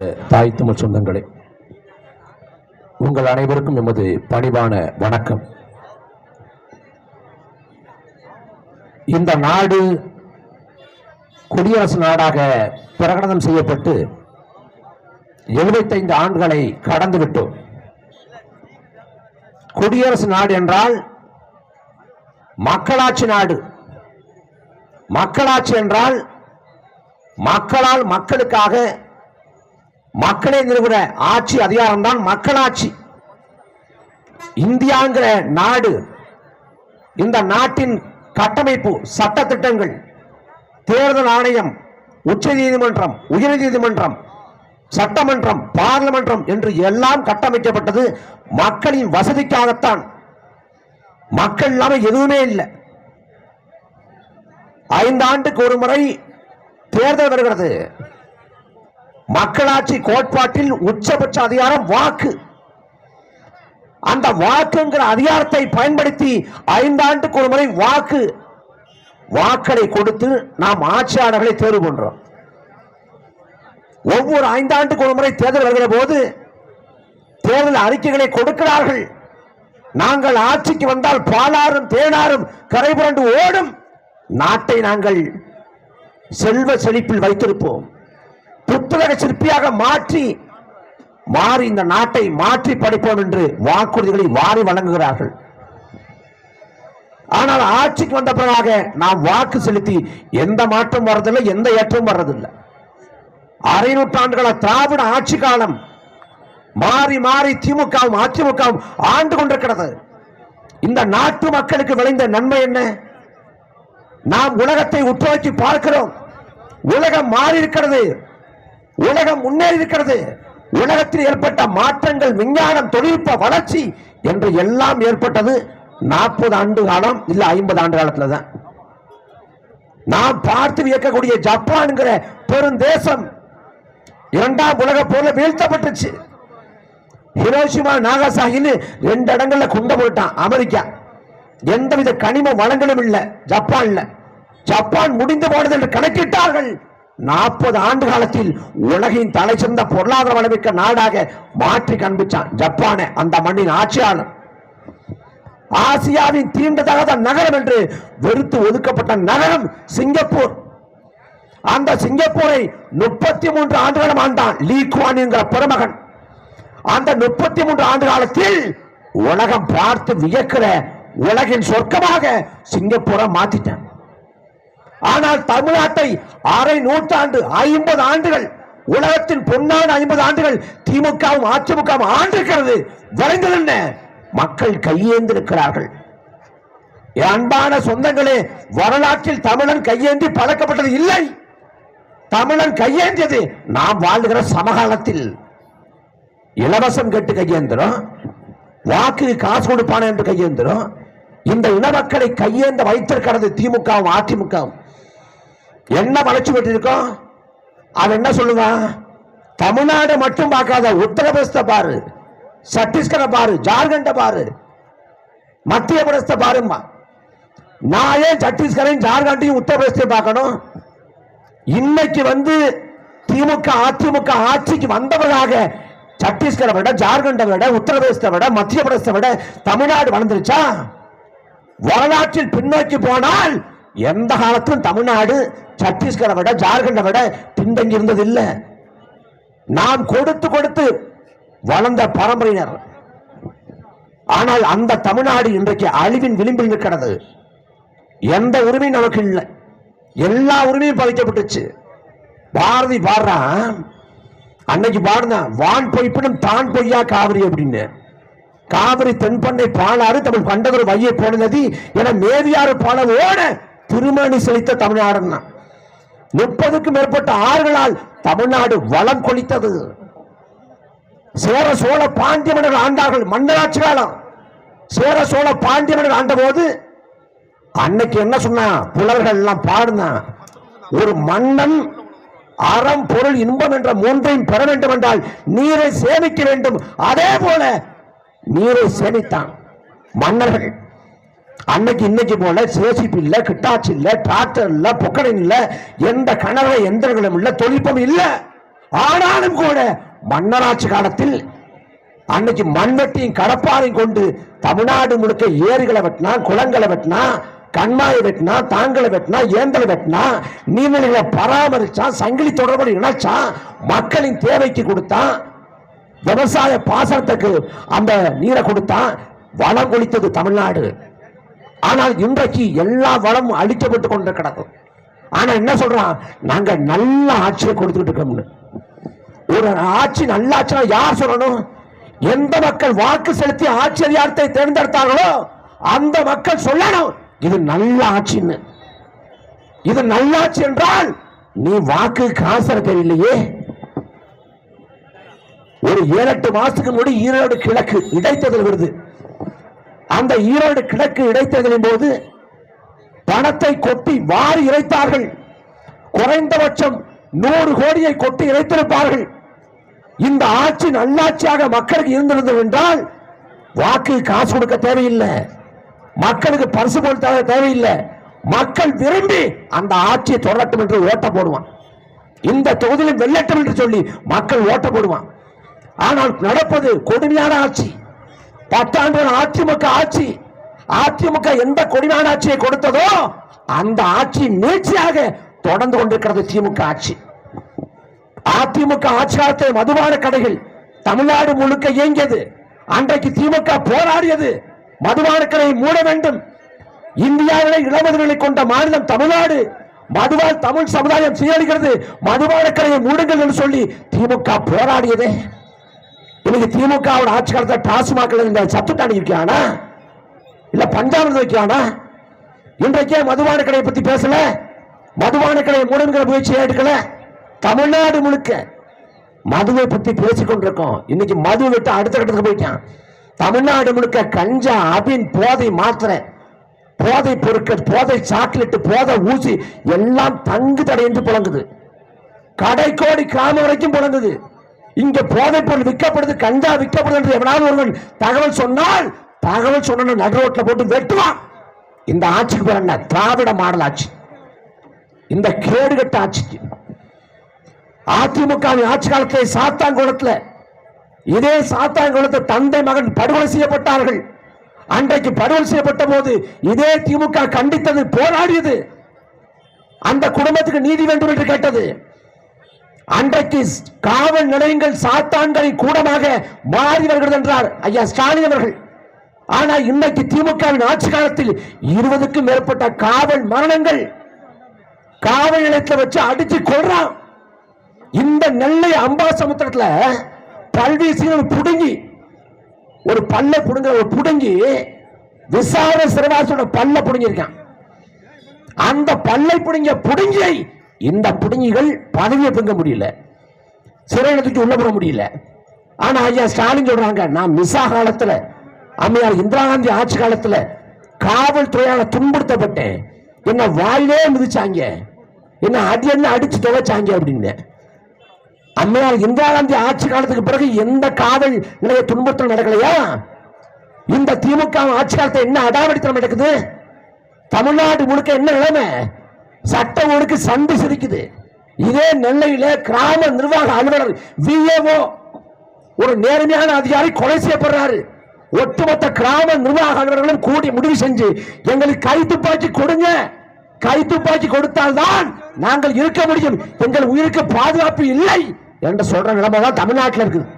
தாய் தமிழ் சொந்தங்களே உங்கள் அனைவருக்கும் எமது பணிவான வணக்கம். இந்த நாடு குடியரசு நாடாக பிரகடனம் செய்யப்பட்டு எழுபத்தைந்து ஆண்டுகளை கடந்துவிட்டோம் குடியரசு நாடு என்றால் மக்களாட்சி நாடு. மக்களாட்சி என்றால் மக்களால் மக்களுக்காக மக்களை நிறுவன ஆட்சி அதிகாரம் தான் மக்களாட்சி. இந்தியாங்கிற நாடு இந்த நாட்டின் கட்டமைப்பு சட்ட திட்டங்கள் தேர்தல் ஆணையம் உச்ச நீதிமன்றம் உயர் நீதிமன்றம் சட்டமன்றம் பார்லிமென்றம் என்று எல்லாம் கட்டமைக்கப்பட்டது மக்களின் வசதிக்காகத்தான். மக்கள் இல்லாம எதுவுமே இல்லை. ஐந்தாண்டுக்கு ஒரு முறை தேர்தல் வருகிறது. மக்களாட்சி கோட்பாட்டில் உச்சபட்ச அதிகாரம் வாக்கு. அந்த வாக்குங்கிற அதிகாரத்தை பயன்படுத்தி ஐந்தாண்டுக்கு ஒரு முறை வாக்கு. வாக்களை கொடுத்து நாம் ஆட்சியாளர்களை தேர்வு பண்றோம். ஒவ்வொரு ஐந்தாண்டுக்கு ஒரு முறை தேர்தல் வருகிற போது தேர்தல் அறிக்கைகளை கொடுக்கிறார்கள். நாங்கள் ஆட்சிக்கு வந்தால் பாலாறும் தேனாரும் கரைபுரண்டு ஓடும். நாட்டை நாங்கள் செல்வ செழிப்பில் வைத்திருப்போம். புத்தக சிற்பியாக மாற்றி மாறி இந்த நாட்டை மாற்றி படிப்போம் என்று வாக்குறுதிகளை வாரி வழங்குகிறார்கள். ஆனால் ஆட்சிக்கு வந்த பிறகாக நாம் வாக்கு செலுத்தி எந்த மாற்றம் வர்றதில்லை எந்த ஏற்றமும் வர்றதில்லை. அரை நூற்றாண்டுகள திராவிட ஆட்சி காலம் மாறி மாறி திமுகவும் அதிமுகவும் ஆண்டு கொண்டிருக்கிறது. இந்த நாட்டு மக்களுக்கு விளைந்த நன்மை என்ன? நாம் உலகத்தை உற்று நோக்கி பார்க்கிறோம். உலகம் மாறி இருக்கிறது உலகம் முன்னேறி இருக்கிறது. உலகத்தில் ஏற்பட்ட மாற்றங்கள் விஞ்ஞானம் தொழில்நுட்ப வளர்ச்சி என்று எல்லாம் ஏற்பட்டது நாற்பது ஆண்டு காலம் இல்ல ஐம்பது ஆண்டு காலத்துல தான். நாம் பார்த்து வியக்கக்கூடிய ஜப்பான்ங்கிற பெருந்தேசம் இரண்டாம் உலக போல வீழ்த்தப்பட்டுச்சு. ஹிரோஷிமா நாகசாகின்னு ரெண்டு இடங்கள்ல குண்ட போட்டான் அமெரிக்கா. எந்தவித கனிம வளங்களும் இல்லை ஜப்பான்ல. ஜப்பான் முடிந்து போனது என்று கணக்கிட்டார்கள். நாற்பது ஆண்டு காலத்தில் உலகின் தலை சிறந்த பொருளாதார வளமிக்க நாடாக மாற்றி காண்பிச்சான் ஜப்பானை அந்த மண்ணின் ஆட்சியாளர். ஆசியாவின் தீண்டதாக நகரம் என்று வெறுத்து ஒதுக்கப்பட்ட நகரம் சிங்கப்பூர். அந்த சிங்கப்பூரை முப்பத்தி மூன்று ஆண்டுகளும் ஆண்டான் லீ குவான் என்கிற பெருமகன். அந்த முப்பத்தி மூன்று ஆண்டு காலத்தில் உலகம் பார்த்து வியக்கிற உலகின் சொர்க்கமாக சிங்கப்பூரை மாத்திட்டான். ஆனால் தமிழ்நாட்டை அரை நூற்றாண்டு ஐம்பது ஆண்டுகள் உலகத்தின் பொன்னான ஐம்பது ஆண்டுகள் திமுகவும் அதிமுகவும் ஆண்டிருக்கிறது. விளைந்தது என்ன? மக்கள் கையேந்திருக்கிறார்கள். அன்பான சொந்தங்களே வரலாற்றில் தமிழன் கையேந்தி பழக்கப்பட்டது இல்லை. தமிழன் கையேந்தியது நாம் வாழ்கிற சமகாலத்தில். இலவசம் கேட்டு கையேந்திரம் வாக்கு காசு கொடுப்பான என்று கையேந்திரம் இந்த இன மக்களை கையேந்த வைத்திருக்கிறது திமுகவும் அதிமுகவும். என்ன வளர்ச்சி பெற்றிருக்கோம்? அவன் என்ன சொல்லுவான் தமிழ்நாடு மட்டும் பார்க்காத உத்தரப்பிரதேசத்தை பாரு. சத்தீஸ்கரை பாரு ஜார்க்கண்டை பாரு. மத்திய பிரதேசத்தை பாருமா நான் ஏன் சத்தீஸ்கரையும் ஜார்க்கண்டையும் உத்தரப்பிரதேசத்தையும் பார்க்கணும்? இன்னைக்கு வந்து திமுக அதிமுக ஆட்சிக்கு வந்தவர்களாக சத்தீஸ்கரை விட ஜார்க்கண்டை விட உத்தரப்பிரதேசத்தை விட மத்திய பிரதேசத்தை விட தமிழ்நாடு வளர்ந்துருச்சா? வரலாற்றில் பின்னோக்கி போனால் எந்த காலத்திலும் தமிழ்நாடு சத்தீஸ்கரை விட ஜார்க்கண்டை விட பின்தங்கி இருந்தது இல்லை நாம் கொடுத்து கொடுத்து வளர்ந்த பரம்பரையினர். ஆனால் அந்த தமிழ்நாடு இன்றைக்கு அழிவின் விளிம்பில் நிற்கிறது. எந்த உரிமையும் நமக்கு இல்லை. எல்லா உரிமையும் பறிக்கப்பட்டுச்சு. பாரதி பாடுறான் அன்னைக்கு பாடுனான் வான் பொய்ப்பினும் தான் பொய்யா காவிரி அப்படின்னு. காவிரி தென்பண்ணை பாலாறு தமிழ் பண்டவர் வையை போன நதி என மேவியாறு பால ஓட திருமணி செழித்த தமிழ்நாடுன்னா முப்பதுக்கும் மேற்பட்ட ஆறுகளால் தமிழ்நாடு வளம் கொளித்தது. சேர சோழ பாண்டிய மன்னர் ஆண்டார்கள் மன்னராட்சி காலம். சேர சோழ பாண்டிய மன்னர் ஆண்ட போது அன்னைக்கு என்ன சொன்னா புலவர்கள் எல்லாம் பாடுனா ஒரு மன்னன் அறம் பொருள் இன்பம் என்ற மூன்றையும் பெற வேண்டும் என்றால் நீரை சேமிக்க வேண்டும். அதே போல நீரை சேமித்தான் மன்னர்கள். அன்னைக்கு இன்னைக்கு போல சேசிப்பு இல்ல கிட்டாச்சு இல்ல டிராக்டர் இல்ல பொக்கடன் இல்ல எந்த கனவு எந்திரங்களும் இல்ல தொழில்நுட்பம் இல்ல. ஆனாலும் கூட மன்னராட்சி காலத்தில் அன்னைக்கு மண்வெட்டியும் கடப்பாரையும் கொண்டு தமிழ்நாடு முழுக்க ஏரிகளை வெட்டினா குளங்களை வெட்டினா கண்மாயை வெட்டினா தாங்களை வெட்டினா ஏந்தலை வெட்டினா நீர்நிலைகளை பராமரிச்சான் சங்கிலி தொடர்பு இணைச்சான் மக்களின் தேவைக்கு கொடுத்தான் விவசாய பாசனத்துக்கு அந்த நீரை கொடுத்தான் வளம் கொளித்தது தமிழ்நாடு. ஆனால் இன்றைக்கு எல்லா வளமும் அழிக்கப்பட்டு கொண்டு கிடக்கும் ஆனா என்ன சொல்றான்? நாங்க நல்ல ஆட்சியை கொடுத்துக்கிட்டு இருக்கோம்னு ஒரு ஆட்சி நல்ல ஆட்சினா யார் சொல்லணும்? எந்த மக்கள் வாக்கு செலுத்தி ஆட்சி அதிகாரத்தை தேர்ந்தெடுத்தாங்களோ அந்த மக்கள் சொல்லணும். இது நல்ல ஆட்சின்னு. இது நல்லாட்சி என்றால் நீ வாக்கு காசர தெரியலையே. ஒரு ஏழு எட்டு மாசத்துக்கு முன்னாடி ஈரோடு கிழக்கு இடைத்தேர்தல் வருது. அந்த ஈரோடு கிழக்கு இடைத்தேர்தலின் போது பணத்தை கொட்டி வாரி இறைத்தார்கள். குறைந்தபட்சம் நூறு கோடியை கொட்டி இறைத்திருப்பார்கள். இந்த ஆட்சி நல்லாட்சியாக மக்களுக்கு இருந்திருந்தது என்றால் வாக்கு காசு கொடுக்க தேவையில்லை. மக்களுக்கு பரிசு கொடுத்த தேவையில்லை. மக்கள் விரும்பி அந்த ஆட்சியை தொடரட்டும் என்று ஓட்ட போடுவான். இந்த தொகுதியில் வெல்லட்டும் என்று சொல்லி மக்கள் ஓட்ட போடுவான். ஆனால் நடப்பது கொடுமையான ஆட்சி. பத்தாண்டு அதிமுக ஆட்சி அதிமுக எந்த கொடுமையான ஆட்சியை கொடுத்ததோ அந்த ஆட்சி நீட்சியாக தொடர்ந்து கொண்டிருக்கிறது திமுக ஆட்சி. அதிமுக ஆட்சியாளத்தை மதுபான கடைகள் தமிழ்நாடு முழுக்க இயங்கியது. அன்றைக்கு திமுக போராடியது. மதுபான கடையை மூட வேண்டும். இந்தியாவிலே இளமதுகளை கொண்ட மாநிலம் தமிழ்நாடு. மதுவால் தமிழ் சமுதாயம் சீரழிகிறது. மதுபான கடையை மூடுங்கள் என்று சொல்லி திமுக போராடியதே. இன்னைக்கு திமுக ஆட்சி காலத்தில் டாஸ்மாக் இந்த சத்துட்டாணி இருக்கானா இல்ல பஞ்சாமிரதம் வைக்கானா இன்றைக்கே மதுபான கடையை பத்தி பேசல. மதுபான கடையை மூடுங்கிற முயற்சியை எடுக்கல. தமிழ்நாடு முழுக்க மதுவை பத்தி பேசிக்கொண்டிருக்கோம் இன்னைக்கு மது விட்டு அடுத்த கட்டத்துக்கு போயிட்டான். தமிழ்நாடு முழுக்க கஞ்சா அபின் போதை மாத்திரை போதை பொருட்கள் போதை சாக்லேட் போதை ஊசி எல்லாம் தங்கு தடையின்றி புழங்குது. கடைக்கோடி கிராமம் வரைக்கும் புழங்குது. இங்க போதை பொருள் விற்கப்படுது கஞ்சா விற்கப்படுது என்று எவனாவது ஒருவன் தகவல் சொன்னால் தகவல் சொன்ன நடுரோட்டில் போட்டு வெட்டுவான். இந்த ஆட்சிக்கு பேர் என்ன? திராவிட மாடல் ஆட்சி. இந்த கேடுகட்ட ஆட்சிக்கு. அதிமுக ஆட்சி காலத்தில் சாத்தாங்குளத்துல இதே சாத்தாங்குளத்தை தந்தை மகன் படுகொலை செய்யப்பட்டார்கள். அன்றைக்கு படுகொலை செய்யப்பட்ட போது இதே திமுக கண்டித்தது போராடியது. அந்த குடும்பத்துக்கு நீதி வேண்டும் என்று கேட்டது. அன்றைக்கு காவல் நிலையங்கள் சாத்தான்களின் கூடமாக மாறி வருகிறது என்றார். ஐயா ஸ்டாலின் அவர்கள். ஆனால் இன்றைக்கு திமுகவின் ஆட்சி காலத்தில் இருபதுக்கும் மேற்பட்ட காவல் மரணங்கள் காவல் நிலையத்தில் வச்சு அடிச்சு கொள்றான் இந்த நெல்லை அம்பாசமுத்திரத்துல பல்வீசின்னு புடுங்கி ஒரு பல்ல புடுங்க ஒரு புடுங்கி விசாரண சிறவாசோட பல்ல புடுங்கியிருக்கான். அந்த பல்லை புடுங்கிய புடுங்கியை இந்த பிடுங்கிகள் பதவியை பிங்க முடியல. சிறையில தூக்கி உள்ள போட முடியல. ஆனா ஐயா ஸ்டாலின் சொல்றாங்க நான் மிசா காலத்துல அம்மையார் இந்திரா காந்தி ஆட்சி காலத்துல காவல்துறையால துன்புறுத்தப்பட்டேன். என்ன வாயிலே மிதிச்சாங்க. என்ன அடி என்ன அடிச்சு துவைச்சாங்க அப்படின்னு. அம்மையார் இந்திரா காந்தி ஆட்சி காலத்துக்கு பிறகு எந்த காவல் நிலைய துன்புறுத்தல் நடக்கலையா? இந்த திமுக ஆட்சி காலத்தை என்ன அடாவடித்தனம் நடக்குது? தமிழ்நாடு முழுக்க என்ன நிலைமை? சட்ட ஒழுக்கு சண்டு சிரிக்குது. இதே நெல்லையில கிராம நிர்வாக அலுவலர் விஏஓ ஒரு நேர்மையான அதிகாரி கொலை செய்யப்படுறாரு. ஒட்டுமொத்த கிராம நிர்வாக அலுவலர்களும் கூடி முடிவு செஞ்சு எங்களுக்கு கை துப்பாக்கி கொடுங்க. கை துப்பாக்கி கொடுத்தால்தான் நாங்கள் இருக்க முடியும். எங்கள் உயிருக்கு பாதுகாப்பு இல்லை என்று சொல்ற நிலைமை தான் தமிழ்நாட்டில் இருக்குது.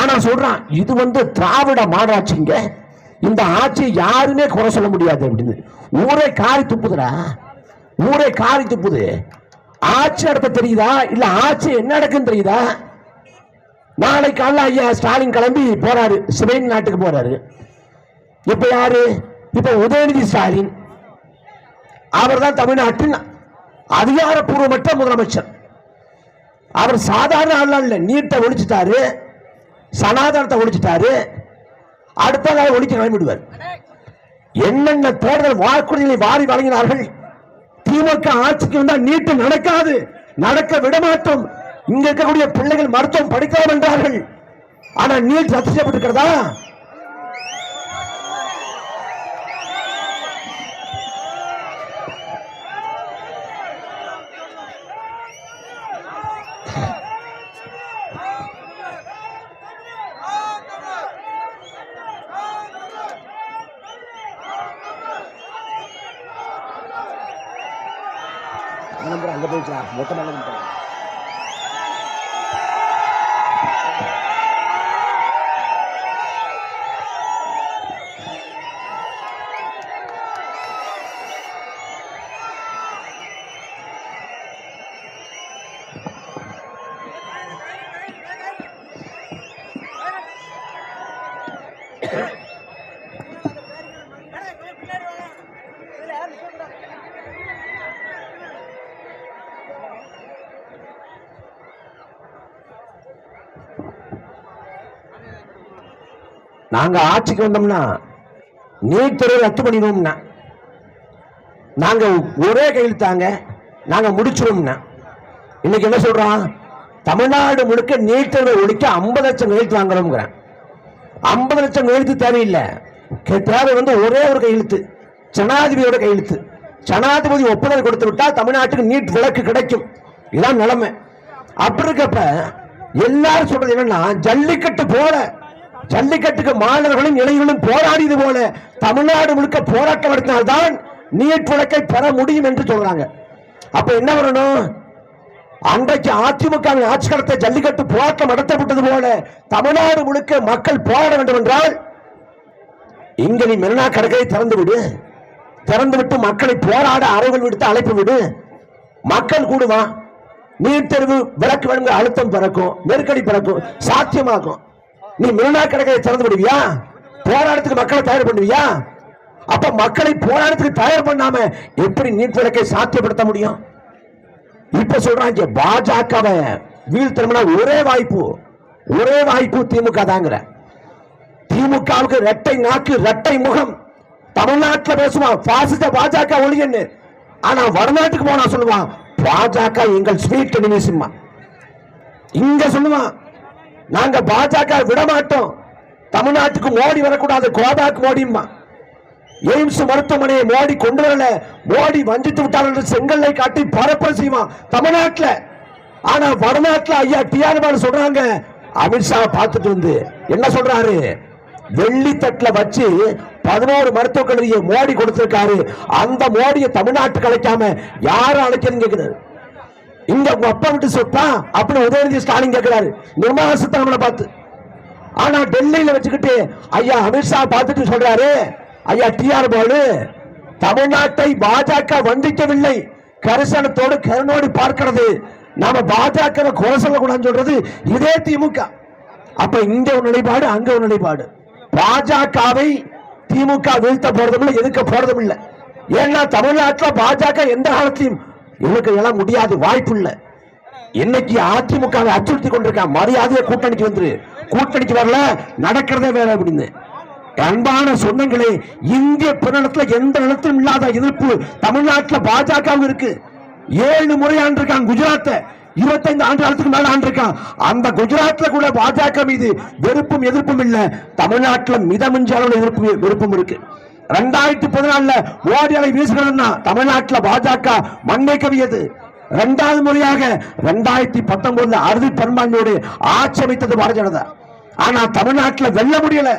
ஆனா சொல்றான் இது வந்து திராவிட மாநாட்சிங்க. இந்த ஆட்சியை யாருமே குறை சொல்ல முடியாது அப்படின்னு. ஊரே காரி துப்புதுடா. ஊரே காரி துப்புது. ஆட்சி நடத்த தெரியுதா? இல்ல ஆட்சி என்ன நடக்குன்னு தெரியுதா? நாளை காலைல ஐயா ஸ்டாலின் கிளம்பி போறாரு. ஸ்பெயின் நாட்டுக்கு போறாரு. இப்ப யாரு? இப்ப உதயநிதி ஸ்டாலின். அவர் தான் தமிழ்நாட்டின் அதிகாரப்பூர்வமற்ற முதலமைச்சர். அவர் சாதாரண ஆள் இல்லை. நீட்டை ஒழிச்சிட்டாரு. சனாதனத்தை ஒழிச்சிட்டாரு. அடுத்த நாள் ஒழிக்க கிளம்பிடுவார். என்னென்ன தேர்தல் வாக்குறுதிகளை வாரி வழங்கினார்கள்? திமுக ஆட்சிக்கு வந்தா நீட்டு நடக்காது நடக்க விடமாட்டோம். இங்க இருக்கக்கூடிய பிள்ளைகள் மருத்துவம் படிக்கலாம் என்றார்கள். ஆனா நீட் ரத்து செய்யப்பட்டிருக்கிறதா? 더 빨라집니다. நாங்க ஆட்சிக்கு வந்தோம்னா நீட் தேர்வை ரத்து பண்ணிடுவோம்னா. நாங்க ஒரே கையெழுத்தாங்க நாங்க முடிச்சிருவோம்னா இன்னைக்கு என்ன சொல்றான்? தமிழ்நாடு முழுக்க நீட் தேர்வை ஒழிக்க ஐம்பது லட்சம் கையெழுத்து வாங்குறோம்ங்கிறேன் ஐம்பது லட்சம் கையெழுத்து தேவையில்லை. கேட்டாவது தேவை வந்து ஒரே ஒரு கையெழுத்து ஜனாதிபதியோட கையெழுத்து. ஜனாதிபதி ஒப்புதல் கொடுத்து விட்டா தமிழ்நாட்டுக்கு நீட் விலக்கு கிடைக்கும். இதான் நிலைமை. அப்படி இருக்கப்ப எல்லாரும் சொல்றது என்னன்னா ஜல்லிக்கட்டு போல ஜல்லிக்கட்டுக்கு மாணவர்களும் இளைஞர்களும் போராடியது போல தமிழ்நாடு முழுக்க போராட்டம் நடத்தினால்தான் நீட் விளக்கை பெற முடியும் என்று சொல்றாங்க. அப்ப என்ன வரணும் அன்றைக்கு அதிமுக ஆட்சி கடத்த ஜல்லிக்கட்டு போராட்டம் நடத்தப்பட்டது போல தமிழ்நாடு முழுக்க மக்கள் போராட வேண்டும் என்றால் இங்க நீ மெரினா கடற்கரை திறந்து விடு. திறந்து விட்டு மக்களை போராட அறைகள் விடுத்து அழைப்பு விடு. மக்கள் கூடுமா? நீட் தேர்வு விளக்கு வேணுங்கிற அழுத்தம் பிறக்கும் நெருக்கடி பிறக்கும் சாத்தியமாகும். நீ மெரினா கடற்கரை திறந்து விடுவியா? போராட்டத்துக்கு மக்களை தயார் பண்ணுவியா? அப்ப மக்களை போராட்டத்துக்கு தயார் பண்ணாம எப்படி நீட் விளக்கை சாத்தியப்படுத்த முடியும்? இப்ப சொல்றாங்க பாஜகவை வீழ்த்தணும்னா ஒரே வாய்ப்பு. ஒரே வாய்ப்பு திமுக தாங்கிற திமுகவுக்கு ரெட்டை நாக்கு ரெட்டை முகம். தமிழ்நாட்டில் பேசுவான் பாசிச பாஜக ஒளியன்னு. ஆனா வடநாட்டுக்கு போனா சொல்லுவான் பாஜக எங்கள் ஸ்வீட் நிமிஷமா இங்க சொல்லுவான் நாங்க பாஜக விட மாட்டோம் தமிழ்நாட்டுக்கு மோடி வரக்கூடாது கோபாக்கு மோடிம்மா. எய்ம்ஸ் மருத்துவமனையை மோடி கொண்டு வரல. மோடி வஞ்சித்து விட்டார் என்று செங்கல்லை காட்டி பரப்புரை செய்வான் தமிழ்நாட்டில். ஆனா வடநாட்டில் ஐயா டிஆர் சொல்றாங்க அமித்ஷா பார்த்துட்டு வந்து. என்ன சொல்றாரு? வெள்ளி தட்டில் வச்சு பதினோரு மருத்துவக் கல்லூரியை மோடி கொடுத்திருக்காரு. அந்த மோடியை தமிழ்நாட்டுக்கு அழைக்காம யாரும் அழைக்கிறீங்க கேட்கிறாரு இங்க உங்க அப்பா விட்டு சொத்தா அப்படின்னு உதயநிதி ஸ்டாலின் கேட்கிறாரு. நிர்மலா சீதாராமனை பார்த்து. ஆனா டெல்லியில வச்சுக்கிட்டு ஐயா அமித்ஷா பார்த்துட்டு சொல்றாரு ஐயா டிஆர் பாலு தமிழ்நாட்டை பாஜக வந்திக்கவில்லை. கரிசனத்தோடு கருணோடு பார்க்கிறது. நாம பாஜக குறை சொல்லக்கூடாதுன்னு சொல்றது இதே திமுக. அப்ப இங்க ஒரு நிலைப்பாடு அங்க ஒரு நிலைப்பாடு. பாஜகவை திமுக வீழ்த்த போறதும் இல்லை எதுக்க போறதும் இல்லை ஏன்னா தமிழ்நாட்டில் பாஜக எந்த காலத்தையும் இவனுக்கு எல்லாம் முடியாது வாய்ப்பு இல்லை இன்னைக்கு அதிமுக அச்சுறுத்தி கொண்டிருக்கான் மரியாதையை கூட்டணிக்கு வந்துரு. கூட்டணிக்கு வரல நடக்கிறதே வேற அப்படின்னு. அன்பான சொந்தங்களே இந்திய பிறனத்துல எந்த நிலத்திலும் இல்லாத எதிர்ப்பு தமிழ்நாட்டில் பாஜக இருக்கு. ஏழு முறை ஆண்டிருக்கான் குஜராத்தை. இருபத்தைந்து ஆண்டு காலத்துக்கு மேல ஆண்டிருக்கான். அந்த குஜராத்ல கூட பாஜக மீது வெறுப்பும் எதிர்ப்பும் இல்ல. தமிழ்நாட்டில் மிதமிஞ்ச அளவில் எதிர்ப்பு வெறுப்பும் இருக்கு. ரெண்டாயிரத்தி பதினாலுல ஓடி அலை வீசுகிறதுனா தமிழ்நாட்டில் பாஜக மண்ணை கவியது. இரண்டாவது முறையாக ரெண்டாயிரத்தி பத்தொன்பதுல அறுதி பெரும்பான்மையோடு ஆட்சி அமைத்தது பாரதிய ஜனதா. ஆனா தமிழ்நாட்டில் வெல்ல முடியல.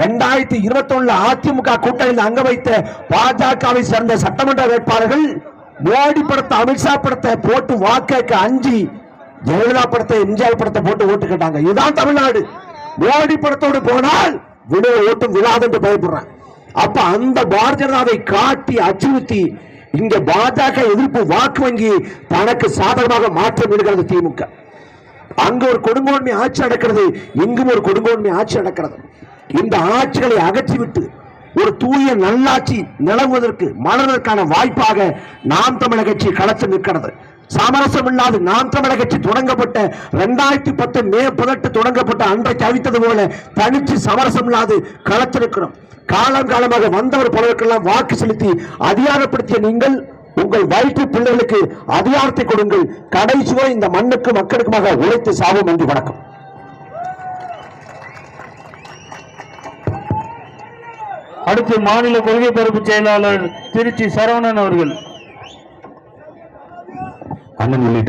ரெண்டாயிரத்தி இருபத்தி ஒண்ணுல அதிமுக கூட்டணியில் அங்க வைத்த பாஜகவை சேர்ந்த சட்டமன்ற வேட்பாளர்கள் மோடி படத்தை அமித்ஷா படத்தை போட்டு வாக்கேற்க அஞ்சி ஜெயலலிதா படத்தை எம்ஜிஆர் படத்தை போட்டு ஓட்டு கேட்டாங்க. இதுதான் தமிழ்நாடு. மோடி படத்தோடு போனால் விட ஓட்டும் விழாது என்று பயப்படுறேன் அப்ப அந்த பாரதிய ஜனதாவை காட்டி அச்சுறுத்தி இங்க பாஜக எதிர்ப்பு வாக்கு வங்கி தனக்கு சாதகமாக மாற்றம் எடுக்கிறது திமுக. அங்க ஒரு கொடுங்கோன்மை ஆட்சி நடக்கிறது இங்கும் ஒரு கொடுங்கோன்மை ஆட்சி நடக்கிறது. இந்த ஆட்சிகளை அகற்றிவிட்டு ஒரு தூய நல்லாட்சி நிலவுவதற்கு மலர்வதற்கான வாய்ப்பாக நாம் தமிழக கட்சி களத்தில் நிற்கிறது. சாமரசம் இல்லாது நாம் தமிழக கட்சி தொடங்கப்பட்ட ரெண்டாயிரத்தி பத்து மே பதினெட்டு தொடங்கப்பட்ட அன்றைக்கு அவித்தது போல தனிச்சு சமரசம் இல்லாது களத்தில் காலம் காலமாக வந்தவர் பலருக்கெல்லாம் வாக்கு செலுத்தி அதிகாரப்படுத்திய நீங்கள் உங்கள் வயிற்று பிள்ளைகளுக்கு அதிகாரத்தை கொடுங்கள். கடைசி வரை இந்த மண்ணுக்கு மக்களுக்குமாக உழைத்து சாவோம் என்று வணக்கம். அடுத்து மாநில கொள்கை பரப்பு செயலாளர் திருச்சி சரவணன் அவர்கள். அண்ணன் உள்ளிட்ட